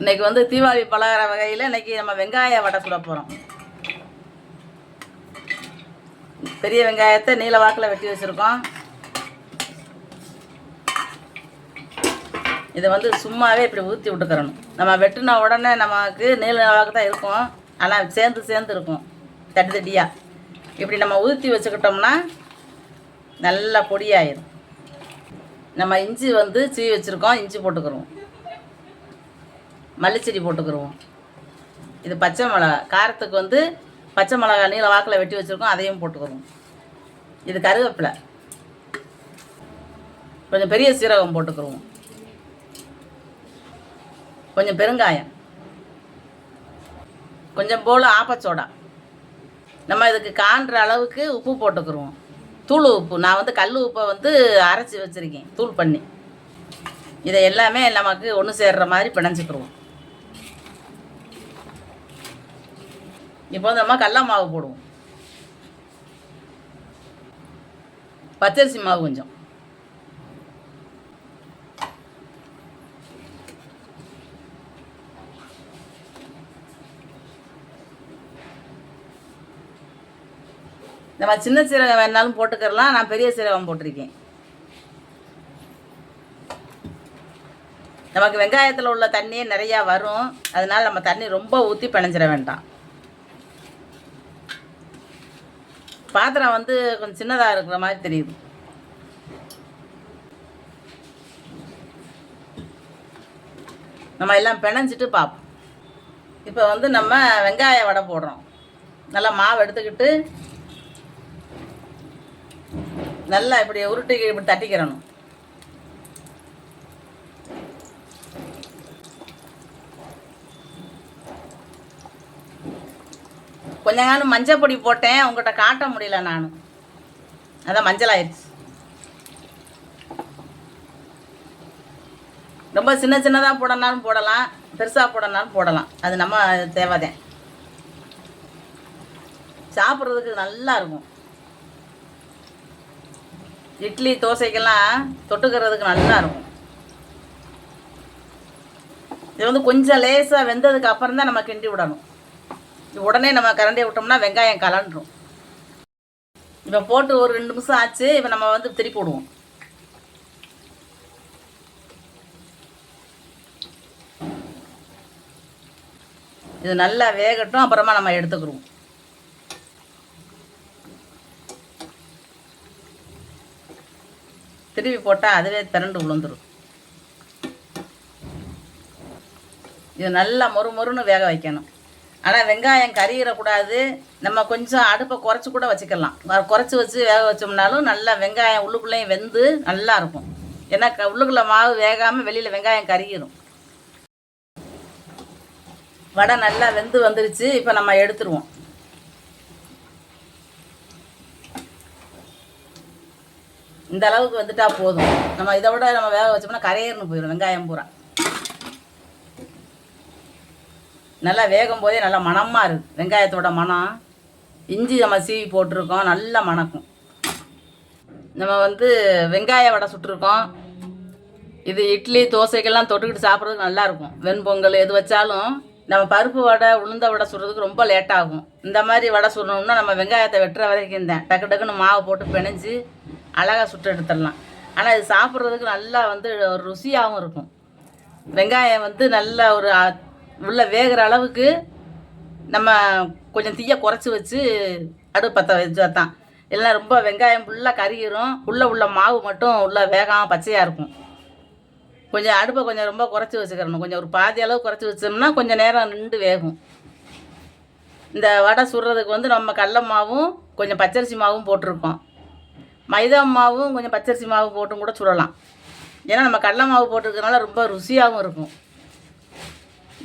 இன்னைக்கு வந்து தீபாவளி பலகார வகையில் இன்னைக்கு நம்ம வெங்காய வடை சுட போகிறோம் பெரிய வெங்காயத்தை நீல வாக்கில் வெட்டி வச்சுருக்கோம். இதை வந்து சும்மாவே இப்படி ஊற்றி விட்டுக்கிறணும். நம்ம வெட்டின உடனே நமக்கு நீல வாக்கு தான் இருக்கும். ஆனால் சேர்ந்து சேர்ந்து இருக்கும். தட்டி தட்டியாக இப்படி நம்ம ஊற்றி வச்சுக்கிட்டோம்னா நல்லா பொடியாயிரும். நம்ம இஞ்சி வந்து சீ வச்சுருக்கோம். இஞ்சி போட்டுக்கிறோம். மல்லிச்செடி போட்டுக்கிருவோம். இது பச்சை மிளகா. காரத்துக்கு வந்து பச்சை மிளகா நீல வாக்கில் வெட்டி வச்சுருக்கோம் அதையும் போட்டுக்கிறோம் இது கருவேப்பிலை. கொஞ்சம் பெரிய சீரகம் போட்டுக்கிருவோம். கொஞ்சம் பெருங்காயம். கொஞ்சம் போல் ஆப்பச்சோடா. நம்ம இதுக்கு காண்ற அளவுக்கு உப்பு போட்டுக்கிருவோம். தூள் உப்பு. நான் வந்து கல் உப்பை வந்து அரைச்சி வச்சுருக்கேன் தூள் பண்ணி. இதை எல்லாமே நமக்கு ஒன்று சேர்ற மாதிரி பிணைஞ்சிக்கிருவோம். இப்போ வந்து நம்ம கடல மாவு போடுவோம். பச்சரிசி மாவு கொஞ்சம். நம்ம சின்ன சீரகம் வேணாலும் போட்டுக்கிறலாம். நான் பெரிய சீரகம் போட்டிருக்கேன். நமக்கு வெங்காயத்தில் உள்ள தண்ணியே நிறையா வரும். அதனால் நம்ம தண்ணி ரொம்ப ஊற்றி பிணைஞ்சிட வேண்டாம். பாத்திரம் வந்து கொஞ்சம் சின்னதாக இருக்கிற மாதிரி தெரியுது. நம்ம எல்லாம் பிணைஞ்சிட்டு பார்ப்போம். இப்போ வந்து நம்ம வெங்காய வடை போடுறோம். நல்லா மாவு எடுத்துக்கிட்டு நல்லா இப்படி உருட்டி இப்படி தட்டிக்கிறணும். கொஞ்ச காலம் மஞ்சள் பொடி போட்டேன். உங்கள்கிட்ட காட்ட முடியல நானும் அதான் மஞ்சள் ஆயிடுச்சு. ரொம்ப சின்ன சின்னதாக போடனாலும் போடலாம். பெருசாக போடனாலும் போடலாம். அது நம்ம தேவைதான். சாப்பிட்றதுக்கு நல்லா இருக்கும். இட்லி தோசைக்கெல்லாம் தொட்டுக்கிறதுக்கு நல்லா இருக்கும். இது வந்து கொஞ்சம் லேசாக வெந்ததுக்கு அப்புறம் தான் நம்ம கிண்டி விடணும். உடனே நம்ம கரண்டியை விட்டோம்னா வெங்காயம் கலண்டுரும் இப்போ போட்டு ஒரு ரெண்டு நிமிஷம் ஆச்சு இப்போ நம்ம வந்து திருப்பி விடுவோம். இது நல்லா வேகட்டும் அப்புறமா நம்ம எடுத்துக்கிடுவோம் திருப்பி போட்டால் அதுவே திரண்டு விழுந்துரும் இது நல்லா மொறு மொறுன்னு வேக வைக்கணும். ஆனால் வெங்காயம் கறியிடக்கூடாது நம்ம கொஞ்சம் அடுப்பை குறைச்சி கூட வச்சுக்கலாம். வ- குறைச்சி வச்சு வேக வச்சோம்னாலும் நல்லா வெங்காயம் உள்ளுக்குள்ளேயும் வெந்து நல்லா இருக்கும். ஏன்னா க உள்ளுக்குள்ள மாவு வேகாமல் வெளியில் வெங்காயம் கறியிடும் வடை நல்லா வெந்து வந்துருச்சு. இப்போ நம்ம எடுத்துருவோம். இந்த அளவுக்கு வந்துட்டா போதும். நம்ம இதை விட நம்ம வேக வச்சோம்னா கரையர்னு போயிடும் வெங்காயம் பூரா. நல்லா வேகும் போதே நல்லா மணமாக இருக்குது வெங்காயத்தோட மணம். இஞ்சி நம்ம சீவி போட்டிருக்கோம். நல்லா மணக்கும். நம்ம வந்து வெங்காய வடை சுட்டிருக்கோம். இது இட்லி தோசைக்கெல்லாம் தொட்டுக்கிட்டு சாப்பிட்றதுக்கு நல்லாயிருக்கும் வெண்பொங்கல் எது வச்சாலும் நம்ம பருப்பு வடை உளுந்த வடை சுடுறதுக்கு ரொம்ப லேட் ஆகும். இந்த மாதிரி வடை சுடணும்னா நம்ம வெங்காயத்தை வெட்டுற வரைக்கும் தான் டக்கு டக்குன்னு மாவு போட்டு பிணைஞ்சு அழகாக சுட்டு எடுத்துடலாம். ஆனால் இது சாப்பிட்றதுக்கு நல்லா வந்து ஒரு ருசியாகவும் இருக்கும். வெங்காயம் வந்து நல்ல ஒரு உள்ளே வேகிற அளவுக்கு நம்ம கொஞ்சம் தீயை குறைச்சி வச்சு அடுப்பத்தை வச்சா தான். இல்லைன்னா ரொம்ப வெங்காயம் ஃபுல்லாக கருகிரும். உள்ளே உள்ள மாவு மட்டும் உள்ள வேகாமல் பச்சையாக இருக்கும். கொஞ்சம் அடுப்பை கொஞ்சம் ரொம்ப குறைச்சி வச்சுக்கிறணும் கொஞ்சம் ஒரு பாதி அளவு குறைச்சி வச்சோம்னா கொஞ்சம் நேரம் நின்று வேகும். இந்த வடை சுடுறதுக்கு வந்து நம்ம கடல மாவும் கொஞ்சம் பச்சரிசி மாவும் போட்டிருக்கோம். மைதா மாவும் கொஞ்சம் பச்சரிசி மாவு போட்டும் கூட சுடலாம். ஏன்னா நம்ம கடல மாவு போட்டிருக்கனால ரொம்ப ருசியாகவும் இருக்கும்.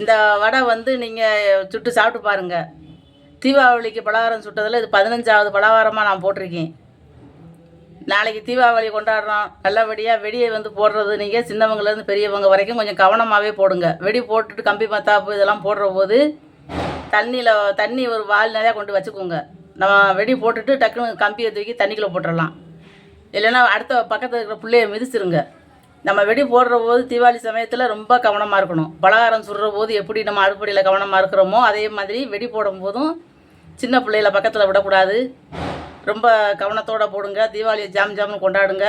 இந்த வடை வந்து நீங்கள் சுட்டு சாப்பிட்டு பாருங்கள் தீபாவளிக்கு பலகாரம் சுட்டதில் இது பதினஞ்சாவது பலகாரமாக நான் போட்டிருக்கேன். நாளைக்கு தீபாவளி கொண்டாடுறோம். நல்லபடியாக வெடியை வந்து போடுறது நீங்கள் சின்னவங்கலேருந்து பெரியவங்க வரைக்கும் கொஞ்சம் கவனமாகவே போடுங்க. வெடி போட்டுட்டு கம்பி மத்தாப்பு இதெல்லாம் போடுற போது தண்ணியில் தண்ணி ஒரு வால் நிறையா கொண்டு வச்சுக்கோங்க. நம்ம வெடி போட்டுட்டு டக்குன்னு கம்பியை தூக்கி தண்ணிக்குள்ளே போட்டுடலாம் இல்லைன்னா அடுத்த பக்கத்தில் இருக்கிற பிள்ளைய மிதிச்சிருங்க. நம்ம வெடி போடுற போது தீபாவளி சமயத்தில் ரொம்ப கவனமாக இருக்கணும். பலகாரம் சுடுற போது எப்படி நம்ம அடுப்படியில் கவனமாக இருக்கிறோமோ அதே மாதிரி வெடி போடும் போதும் சின்ன பிள்ளைகளை பக்கத்தில் விடக்கூடாது. ரொம்ப கவனத்தோடு போடுங்க. தீபாவளியை ஜாம் ஜாம்னு கொண்டாடுங்க.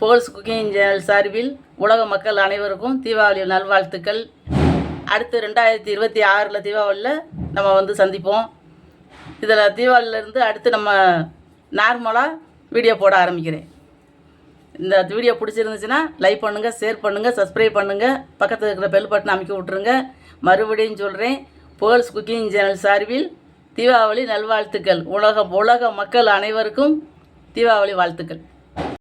போல்ஸ் குக்கிங் சேனல் சார்பில் உலக மக்கள் அனைவருக்கும் தீபாவளி நல்வாழ்த்துக்கள். அடுத்து ரெண்டாயிரத்தி இருபத்தி ஆறில் தீபாவளியில் நம்ம வந்து சந்திப்போம். இதில் தீபாவளியிலேருந்து அடுத்து நம்ம நார்மலாக வீடியோ போட ஆரம்பிக்கிறேன். இந்த வீடியோ பிடிச்சிருந்துச்சுன்னா லைக் பண்ணுங்கள் ஷேர் பண்ணுங்கள் சப்ஸ்கிரைப் பண்ணுங்கள் பக்கத்தில் இருக்கிற பெல் பட்டன் அமைக்க விட்ருங்க மறுபடியும் சொல்கிறேன் புகழ்ஸ் குக்கிங் சேனல் சார்பில் தீபாவளி நல்வாழ்த்துக்கள். உலக உலக மக்கள் அனைவருக்கும் தீபாவளி வாழ்த்துக்கள்.